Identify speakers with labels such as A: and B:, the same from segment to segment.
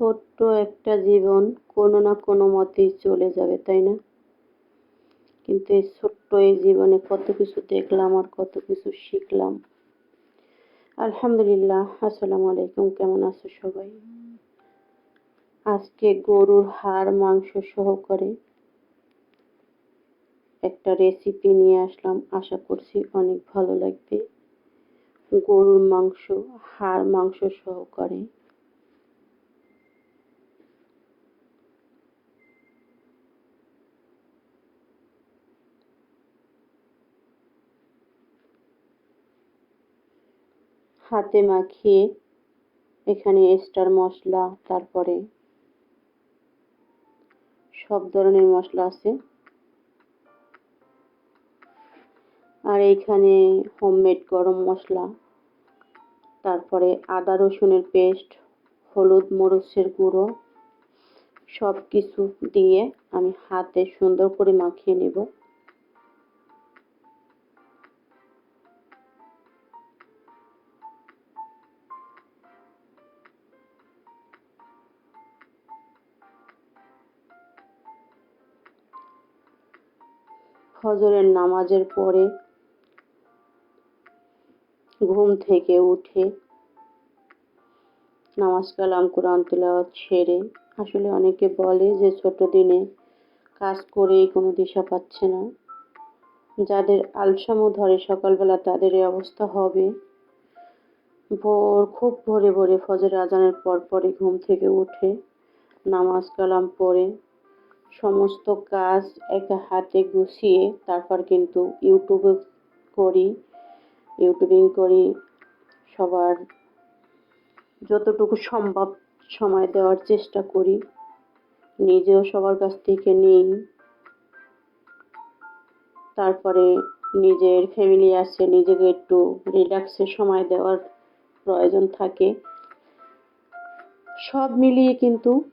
A: ছোট্ট একটা জীবন কোনো না কোনো মতেই চলে যাবে, তাই না? কিন্তু এই ছোট্ট এই জীবনে কত কিছু দেখলাম আর কত কিছু শিখলাম। আলহামদুলিল্লাহ, আসসালামু আলাইকুম, কেমন আছো সবাই? আজকে গরুর হাড়, মাংস সহকারে একটা রেসিপি নিয়ে আসলাম, আশা করছি অনেক ভালো লাগবে। গরুর মাংস, হাড়, মাংস সহকারে। হাতে মাখিয়ে এখানে স্টার মশলা, তারপরে সব ধরনের মশলা আছে। আর এইখানে হোমমেড গরম মশলা, তারপরে আদা রসুনের পেস্ট হলুদ মরিচের গুঁড়ো সব কিছু দিয়ে আমি হাতে সুন্দর করে মাখিয়ে নেব। ফজরের নামাজের পরে ঘুম থেকে উঠে নামাজ কালাম, কোরআন তেলাওয়াত ছেড়ে আসলে অনেকে বলে যে ছোট দিনে কাজ করেই কোনো দিশা পাচ্ছে না। যাদের আলসামো ধরে সকালবেলা তাদের এই অবস্থা হবে। ভোর, খুব ভোরে ভোরে ফজর আজানের পর পরই ঘুম থেকে উঠে নামাজ কালাম পড়ে। সমস্ত কাজ একা হাতে গুছিয়ে তারপর কিন্তু ইউটিউবে করি ইউটিউবিং করি সবার যতটুকু সম্ভব সময় দেওয়ার চেষ্টা করি। নিজেও সবার কাছ থেকে নিই। তারপরে নিজের ফ্যামিলি আছে, নিজেকে একটু রিল্যাক্সের সময় দেওয়ার প্রয়োজন থাকে। সব মিলিয়ে কিন্তু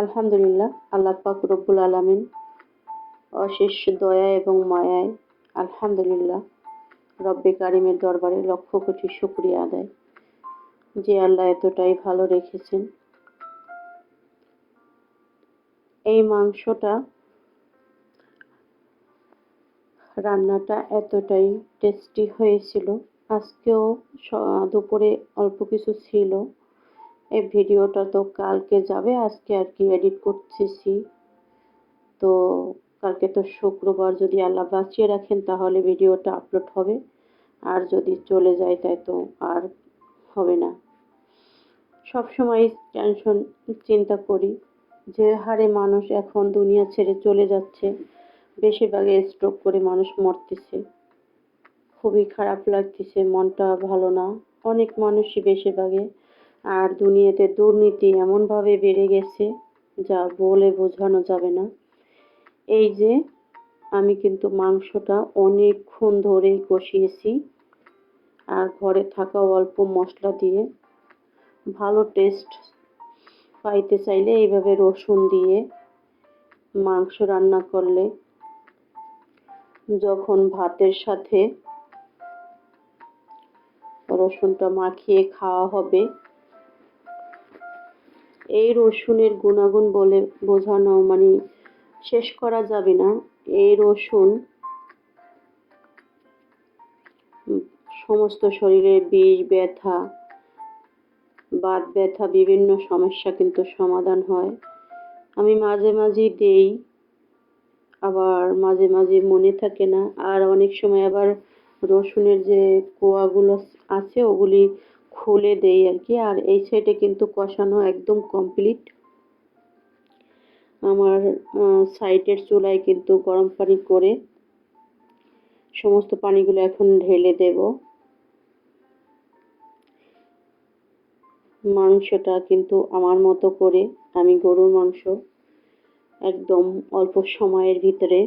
A: আলহামদুলিল্লাহ, আল্লাহ পাক রব্বুল আলমিন অশেষ দয়া এবং মায়ায় আলহামদুলিল্লাহ রব্বে কারিমের দরবারে লক্ষ কোটি শুক্রিয়া আদায়। যে আল্লাহ এতটাই ভালো রেখেছেন। এই মাংসটা, রান্নাটা এতটাই টেস্টি হয়েছিল। আজকেও দুপুরে অল্প কিছু ছিল। এই ভিডিওটা তো কালকে যাবে, আজকে আর কি এডিট করতেছি। তো কালকে তো শুক্রবার যদি আল্লাহ বাঁচিয়ে রাখেন তাহলে ভিডিওটা আপলোড হবে। আর যদি চলে যায় তাই তো আর হবে না। সব সময় টেনশন চিন্তা করি যে হারে মানুষ এখন দুনিয়া ছেড়ে চলে যাচ্ছে। বেশিরভাগে স্ট্রোক করে মানুষ মরতেছে। খুবই খারাপ লাগতেছে, মনটা ভালো না। অনেক মানুষই বেশিরভাগে আর দুনিয়াতে দুর্নীতি এমনভাবে বেড়ে গেছে যা বলে বোঝানো যাবে না। এই যে, আমি কিন্তু মাংসটা অনেকক্ষণ ধরেই কষিয়েছি আর ঘরে থাকা অল্প মশলা দিয়ে ভালো টেস্ট পাইতে চাইলে এইভাবে রসুন দিয়ে মাংস রান্না করলে যখন ভাতের সাথে রসুনটা মাখিয়ে খাওয়া হবে এই রসুনের গুণাগুণ বলে বোঝানো মানে শেষ করা যাবে না। এই রসুন সমস্ত শরীরে বিষ, ব্যথা, বাত ব্যথা, বিভিন্ন সমস্যা কিন্তু সমাধান হয়। আমি মাঝে মাঝে দেই, আবার মাঝে মাঝে মনে থাকে না। আর অনেক সময় আবার রসুনের যে কোয়াগুলো আছে, ওগুলি খুলে দেই আর কি। আর এই সাইডে কিন্তু কষানো একদম কমপ্লিট আমার সাইডের চুলায় কিন্তু গরম পানি করে সমস্ত পানিগুলো এখন ঢেলে দেব। মাংসটা কিন্তু আমার মতো করে, আমি গরুর মাংস একদম অল্প সময়ের ভিতরে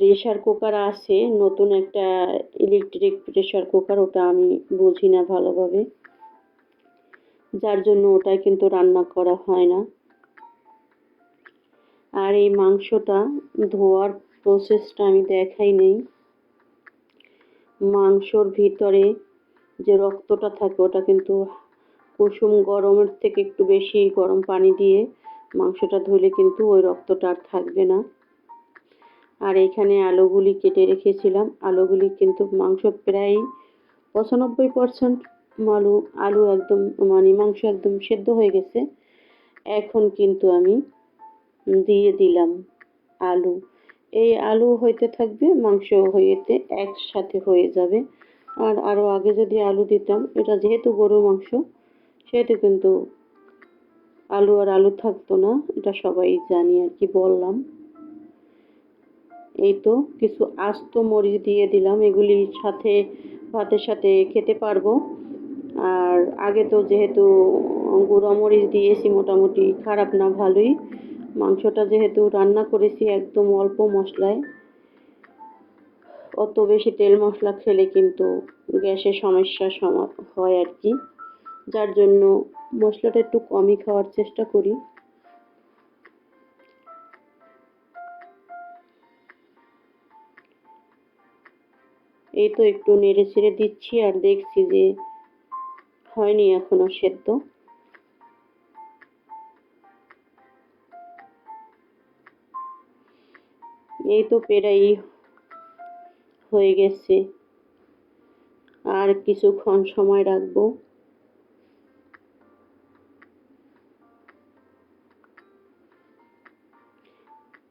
A: প্রেশার কুকার আছে, নতুন একটা ইলেকট্রিক প্রেশার কুকার ওটা আমি বুঝি না ভালোভাবে। যার জন্য ওটাই কিন্তু রান্না করা হয় না। আর এই মাংসটা ধোয়ার প্রসেসটা আমি দেখাই নেই। মাংসর ভিতরে যে রক্তটা থাকে, ওটা কিন্তু কুসুম গরমের থেকে একটু বেশি গরম পানি দিয়ে মাংসটা ধুলে কিন্তু ওই রক্তটা আর থাকবে না। আর এখানে আলুগুলি কেটে রেখেছিলাম। আলুগুলি কিন্তু মাংস প্রায় পঁচানব্বই পার্সেন্ট আলু আলু একদম মানে মাংস একদম সেদ্ধ হয়ে গেছে। এখন কিন্তু আমি দিয়ে দিলাম আলু। এই আলু হইতে থাকবে, মাংস হইতে একসাথে হয়ে যাবে। আর আরও আগে যদি আলু দিতাম, এটা যেহেতু গরুর মাংস, সেহেতু কিন্তু আলু আর আলু থাকতো না, এটা সবাই জানি আর কি বললাম। এই তো কিছু আস্ত মরিচ দিয়ে দিলাম এগুলি সাথে, ভাতের সাথে খেতে পারব। আর আগে তো যেহেতু গুঁড়ো মরিচ দিয়েছি, মোটামুটি খারাপ না, ভালোই। মাংসটা যেহেতু রান্না করেছি একদম অল্প মশলায়, অত বেশি তেল মশলা খেলে কিন্তু গ্যাসের সমস্যা সমা, হয় আর কি। যার জন্য মশলাটা একটু কমই খাওয়ার চেষ্টা করি। এই তো একটু নেড়ে ছেড়ে দিচ্ছি আর দেখছি যে হয়নি এখনও সেদ্ধ। এই তো প্রায় হয়ে গেছে। আর কিছুক্ষণ সময় রাখব।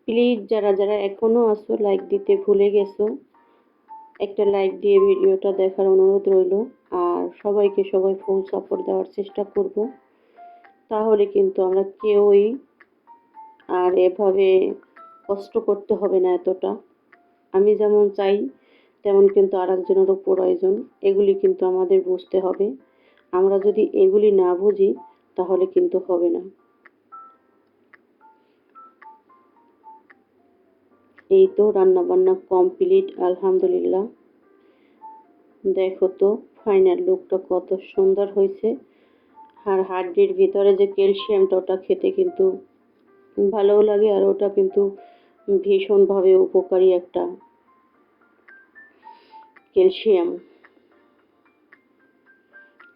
A: প্লিজ যারা যারা এখনও আসো লাইক দিতে ভুলে গেছো। একটা লাইক দিয়ে ভিডিওটা দেখার অনুরোধ রইল। আর সবাইকে সবাই ফুল সাপোর্ট দেওয়ার চেষ্টা করব। তাহলে কিন্তু আমরা কেউই আর এভাবে কষ্ট করতে হবে না এতটা। আমি যেমন চাই, তেমন কিন্তু আর একজনেরও প্রয়োজন। এগুলি কিন্তু আমাদের বুঝতে হবে। আমরা যদি এগুলি না বুঝি, তাহলে কিন্তু হবে না। এই তো রান্না বান্না কমপ্লিট, আলহামদুলিল্লাহ। দেখো তো ফাইনাল লুকটা কত সুন্দর হয়েছে। আর হাড্ডির ভিতরে যে ক্যালসিয়ামটা ওটা খেতে কিন্তু ভালোও লাগে আর ওটা কিন্তু ভীষণভাবে উপকারী একটা ক্যালসিয়াম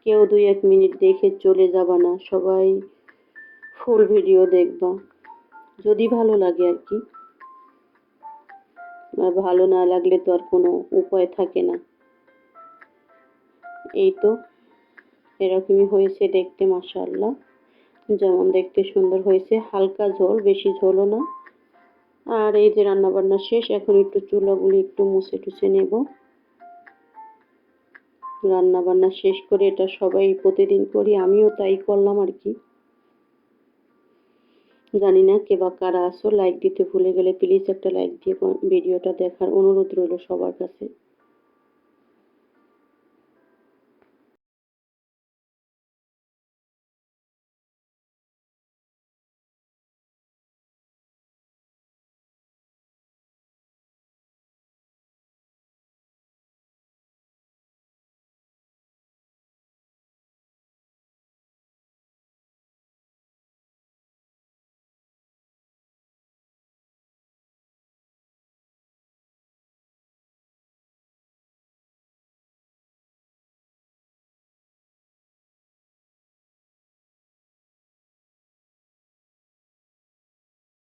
A: কেউ দুই এক মিনিট দেখে চলে যাবা না, সবাই ফুল ভিডিও দেখবা। যদি ভালো লাগে আর কি। আর ভালো না লাগলে তো আর কোনো উপায় থাকে না। এই তো, এরকমই হয়েছে দেখতে, মাশাআল্লাহ। যেমন দেখতে সুন্দর হয়েছে, হালকা ঝোল, বেশি ঝোলও না। আর এই যে রান্না বান্না শেষ, এখন একটু চুলাগুলি একটু মুছে টুছে নেব। রান্না বান্না শেষ করে এটা সবাই প্রতিদিন করি, আমিও তাই করলাম আর কি। জানি না কে বা কারা আসো লাইক দিতে ভুলে গেলে প্লিজ একটা লাইক দিয়ে ভিডিওটা দেখার অনুরোধ রইল সবার কাছে।